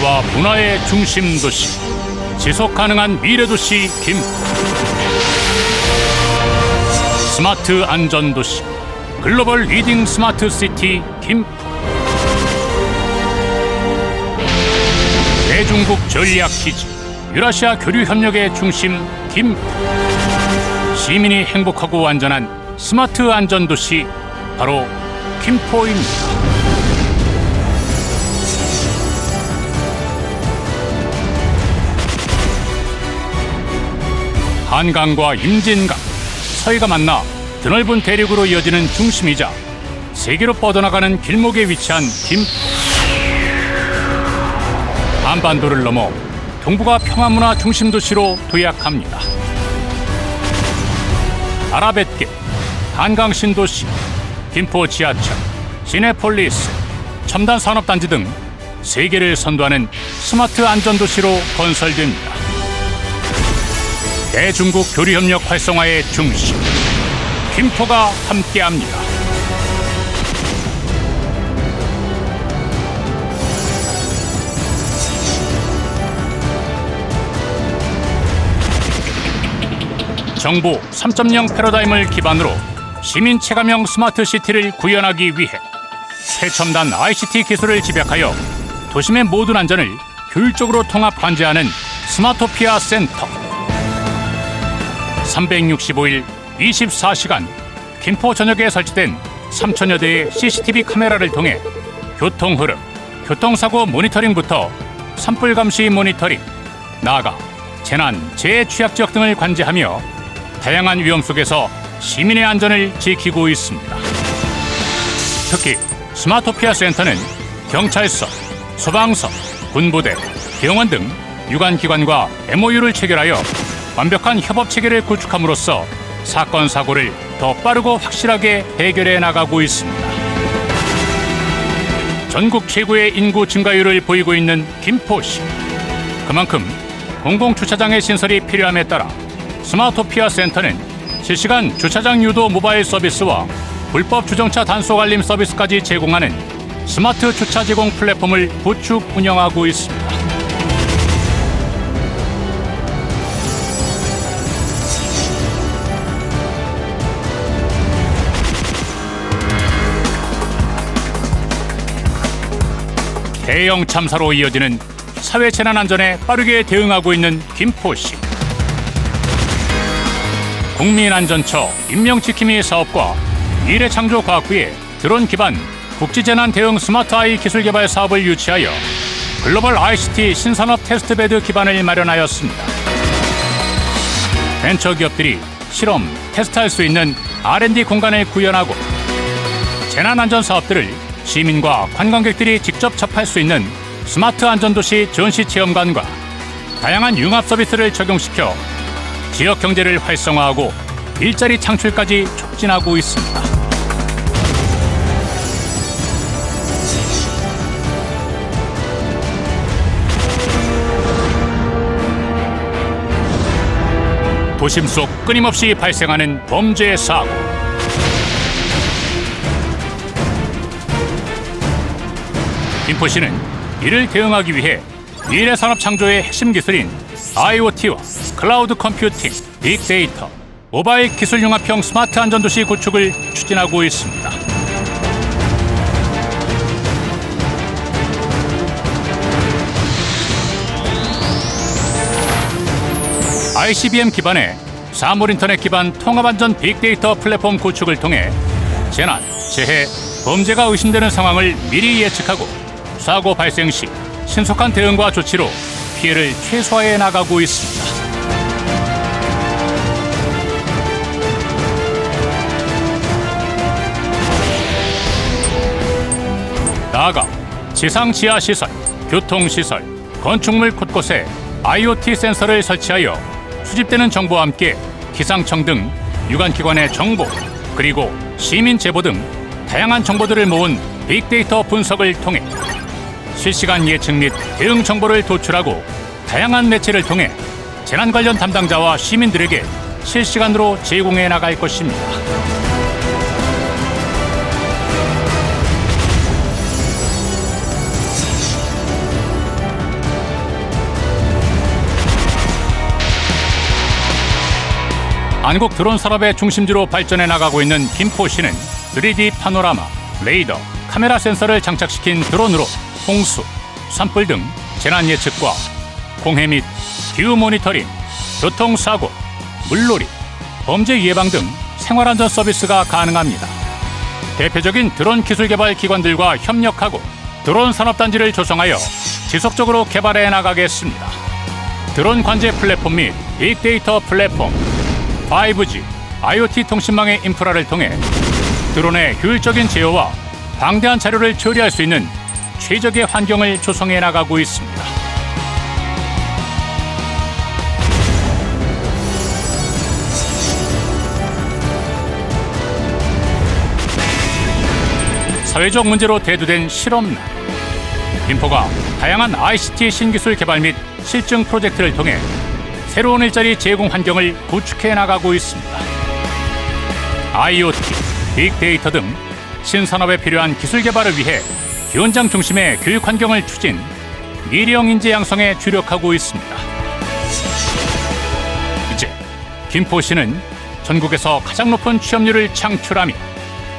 평화와 문화의 중심 도시, 지속 가능한 미래 도시 김포. 스마트 안전 도시, 글로벌 리딩 스마트 시티 김포. 대중국 전략 기지, 유라시아 교류 협력의 중심 김포. 시민이 행복하고 안전한 스마트 안전 도시 바로 김포입니다. 한강과 임진강, 서해가 만나 드넓은 대륙으로 이어지는 중심이자 세계로 뻗어나가는 길목에 위치한 김포. 한반도를 넘어 동북아 평화문화 중심 도시로 도약합니다. 아라뱃길, 한강 신도시, 김포 지하철, 시내폴리스, 첨단 산업단지 등 세계를 선도하는 스마트 안전도시로 건설됩니다. 대중국 교류협력 활성화의 중심, 김포가 함께합니다. 정부 3.0 패러다임을 기반으로 시민 체감형 스마트 시티를 구현하기 위해 최첨단 ICT 기술을 집약하여 도심의 모든 안전을 효율적으로 통합 관제하는 스마토피아 센터. 365일 24시간 김포 전역에 설치된 3천여 대의 CCTV 카메라를 통해 교통 흐름, 교통사고 모니터링부터 산불 감시 모니터링, 나아가 재난, 재해 취약 지역 등을 관제하며 다양한 위험 속에서 시민의 안전을 지키고 있습니다. 특히 스마토피아 센터는 경찰서, 소방서, 군부대, 병원 등 유관기관과 MOU를 체결하여 완벽한 협업 체계를 구축함으로써 사건 사고를 더 빠르고 확실하게 해결해 나가고 있습니다. 전국 최고의 인구 증가율을 보이고 있는 김포시. 그만큼 공공 주차장의 신설이 필요함에 따라 스마토피아 센터는 실시간 주차장 유도 모바일 서비스와 불법 주정차 단속 알림 서비스까지 제공하는 스마트 주차 제공 플랫폼을 구축 운영하고 있습니다. 대형 참사로 이어지는 사회 재난 안전에 빠르게 대응하고 있는 김포시. 국민안전처 인명지킴이 사업과 미래창조과학부의 드론 기반 국지재난 대응 스마트 아이 기술 개발 사업을 유치하여 글로벌 ICT 신산업 테스트베드 기반을 마련하였습니다. 벤처 기업들이 실험, 테스트할 수 있는 R&D 공간을 구현하고 재난 안전 사업들을 시민과 관광객들이 직접 접할 수 있는 스마트 안전도시 전시 체험관과 다양한 융합 서비스를 적용시켜 지역 경제를 활성화하고 일자리 창출까지 촉진하고 있습니다. 도심 속 끊임없이 발생하는 범죄 사고. 김포시는 이를 대응하기 위해 미래 산업 창조의 핵심 기술인 IoT와 클라우드 컴퓨팅, 빅데이터, 모바일 기술 융합형 스마트 안전도시 구축을 추진하고 있습니다. ICBM 기반의 사물 인터넷 기반 통합 안전 빅데이터 플랫폼 구축을 통해 재난, 재해, 범죄가 의심되는 상황을 미리 예측하고 사고 발생 시 신속한 대응과 조치로 피해를 최소화해 나가고 있습니다. 나아가 지상 지하 시설, 교통 시설, 건축물 곳곳에 IoT 센서를 설치하여 수집되는 정보와 함께 기상청 등 유관 기관의 정보 그리고 시민 제보 등 다양한 정보들을 모은 빅데이터 분석을 통해 실시간 예측 및 대응 정보를 도출하고 다양한 매체를 통해 재난 관련 담당자와 시민들에게 실시간으로 제공해 나갈 것입니다. 한국 드론 산업의 중심지로 발전해 나가고 있는 김포시는 3D 파노라마, 레이더, 카메라 센서를 장착시킨 드론으로 홍수, 산불 등 재난 예측과 공해 및 기후 모니터링, 교통사고, 물놀이, 범죄 예방 등 생활안전 서비스가 가능합니다. 대표적인 드론 기술 개발 기관들과 협력하고 드론 산업단지를 조성하여 지속적으로 개발해 나가겠습니다. 드론 관제 플랫폼 및 빅데이터 플랫폼, 5G, IoT 통신망의 인프라를 통해 드론의 효율적인 제어와 방대한 자료를 처리할 수 있는 최적의 환경을 조성해 나가고 있습니다. 사회적 문제로 대두된 실업난. 김포가 다양한 ICT 신기술 개발 및 실증 프로젝트를 통해 새로운 일자리 제공 환경을 구축해 나가고 있습니다. IoT, 빅데이터 등 신산업에 필요한 기술 개발을 위해 현장 중심의 교육 환경을 추진, 미래형 인재 양성에 주력하고 있습니다. 이제 김포시는 전국에서 가장 높은 취업률을 창출하며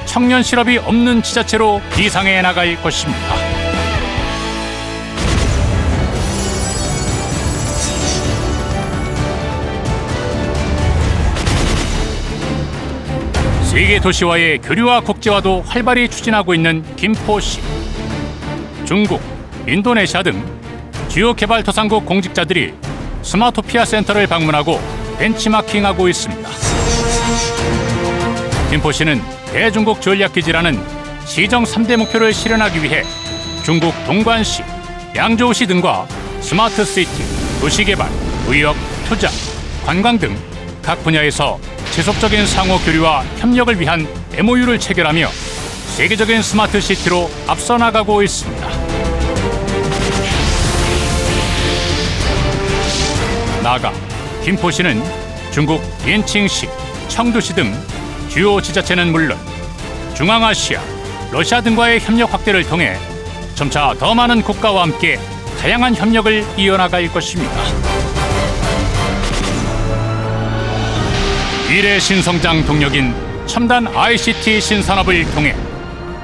청년 실업이 없는 지자체로 비상해 나갈 것입니다. 세계 도시와의 교류와 국제화도 활발히 추진하고 있는 김포시. 중국, 인도네시아 등 주요 개발도상국 공직자들이 스마토피아 센터를 방문하고 벤치마킹하고 있습니다. 김포시는 대중국 전략기지라는 시정 3대 목표를 실현하기 위해 중국 동관시, 양조시 등과 스마트 시티, 도시개발, 의역, 투자, 관광 등 각 분야에서 지속적인 상호 교류와 협력을 위한 MOU를 체결하며 세계적인 스마트 시티로 앞서 나가고 있습니다. 나아가 김포시는 중국 옌칭시, 청두시 등 주요 지자체는 물론 중앙아시아, 러시아 등과의 협력 확대를 통해 점차 더 많은 국가와 함께 다양한 협력을 이어나갈 것입니다. 미래 신성장 동력인 첨단 ICT 신산업을 통해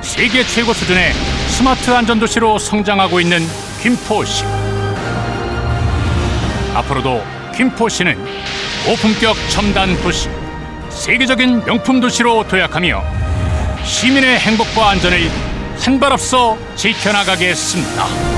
세계 최고 수준의 스마트 안전도시로 성장하고 있는 김포시. 앞으로도 김포시는 고품격 첨단 도시, 세계적인 명품 도시로 도약하며 시민의 행복과 안전을 한 발 앞서 지켜나가겠습니다.